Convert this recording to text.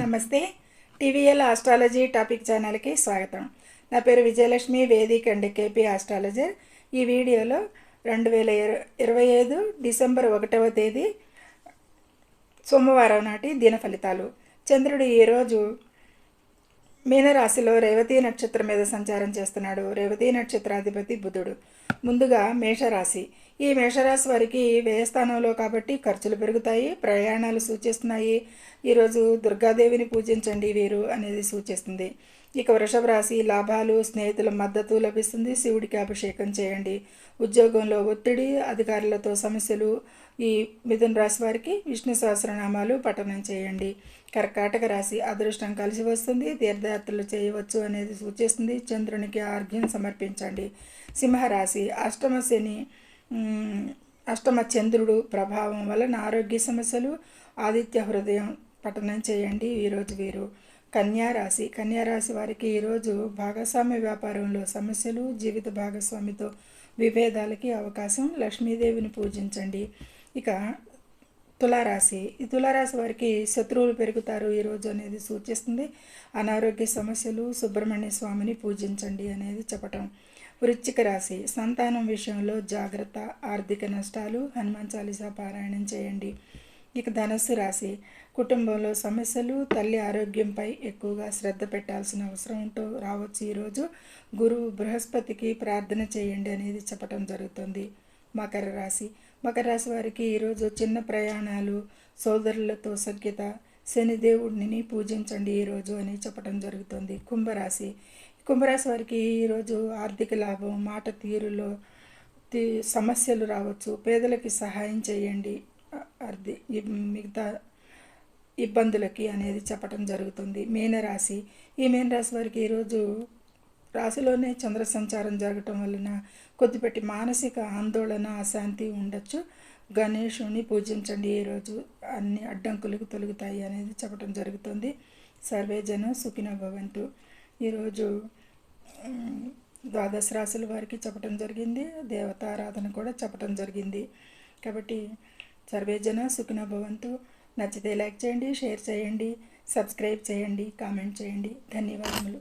నమస్తే. TVL astrology topic ఛానల్కి స్వాగతం. నా పేరు Vijayalakshmi Vedic and KP astrologer ఈ వీడియోలో రెండు వేల ఇరవై ఐదు డిసెంబర్ ఒకటవ తేదీ సోమవారం నాటి దిన ఫలితాలు. చంద్రుడు ఈరోజు మీనరాశిలో రేవతీ నక్షత్రం మీద సంచారం చేస్తున్నాడు. రేవతీ నక్షత్రాధిపతి బుధుడు. ముందుగా మేషరాశి. ఈ మేషరాశి వారికి వ్యయస్థానంలో కాబట్టి ఖర్చులు పెరుగుతాయి ప్రయాణాలు సూచిస్తున్నాయి. ఈరోజు దుర్గాదేవిని పూజించండి వీరు అనేది సూచిస్తుంది. ఇక వృషభ రాశి లాభాలు స్నేహితుల మద్దతు లభిస్తుంది. శివుడికి అభిషేకం చేయండి. ఉద్యోగంలో ఒత్తిడి అధికారులతో సమస్యలు ఈ మిథున రాశి వారికి విష్ణు సహస్రనామాలు పఠనం చేయండి. కర్కాటక రాశి అదృష్టం కలిసి వస్తుంది. తీర్థయాత్రలు చేయవచ్చు అనేది సూచిస్తుంది. చంద్రునికి ఆర్ఘ్యం సమర్పించండి. సింహరాశి అష్టమ శని అష్టమ చంద్రుడు ప్రభావం వలన ఆరోగ్య సమస్యలు ఆదిత్య హృదయం పఠనం చేయండి. ఈరోజు వీరు కన్యారాశి కన్యారాశి వారికి ఈరోజు భాగస్వామ్య వ్యాపారంలో సమస్యలు జీవిత భాగస్వామితో విభేదాలకి అవకాశం లక్ష్మీదేవిని పూజించండి. ఇక తులారాశి. ఈ తులారాశి వారికి శత్రువులు పెరుగుతారు ఈరోజు అనేది సూచిస్తుంది. అనారోగ్య సమస్యలు సుబ్రహ్మణ్య స్వామిని పూజించండి అనేది చెప్పటం. వృశ్చిక రాశి. సంతానం విషయంలో జాగ్రత్త ఆర్థిక నష్టాలు హనుమాన్ చాలీసా పారాయణం చేయండి. ఇక ధనస్సు రాశి. కుటుంబంలో సమస్యలు తల్లి ఆరోగ్యంపై ఎక్కువగా శ్రద్ధ పెట్టాల్సిన అవసరం ఉంటూ రావచ్చు. ఈరోజు గురువు బృహస్పతికి ప్రార్థన చేయండి అనేది చెప్పటం జరుగుతుంది. మకర రాశి. మకర రాశి వారికి ఈరోజు చిన్న ప్రయాణాలు సోదరులతో సఖ్యత శనిదేవుడిని పూజించండి ఈరోజు అని చెప్పడం జరుగుతుంది. కుంభరాశి. కుంభరాశి వారికి ఈరోజు ఆర్థిక లాభం మాట తీరులో తీ సమస్యలు రావచ్చు. పేదలకి సహాయం చేయండి. అర్థి మిగతా ఇబ్బందులకి అనేది చెప్పడం జరుగుతుంది. మీనరాశి ఈ మీనరాశి వారికి ఈరోజు రాశిలోనే చంద్ర సంచారం జరగటం వలన కొద్దిపెట్టి మానసిక ఆందోళన అశాంతి ఉండొచ్చు. గణేషుని పూజించండి ఈరోజు. అన్ని అడ్డంకులకు తొలుగుతాయి అనేది చెప్పడం జరుగుతుంది. సర్వేజనం సుఖిన భవంతు. ఈరోజు ద్వాదశ రాశుల వారికి చెప్పడం జరిగింది. దేవతారాధన కూడా చెప్పడం జరిగింది. కాబట్టి సర్వే జన సుఖిన భవంతు. నచ్చితే లైక్ చేయండి షేర్ చేయండి సబ్స్క్రైబ్ చేయండి కామెంట్ చేయండి. ధన్యవాదములు.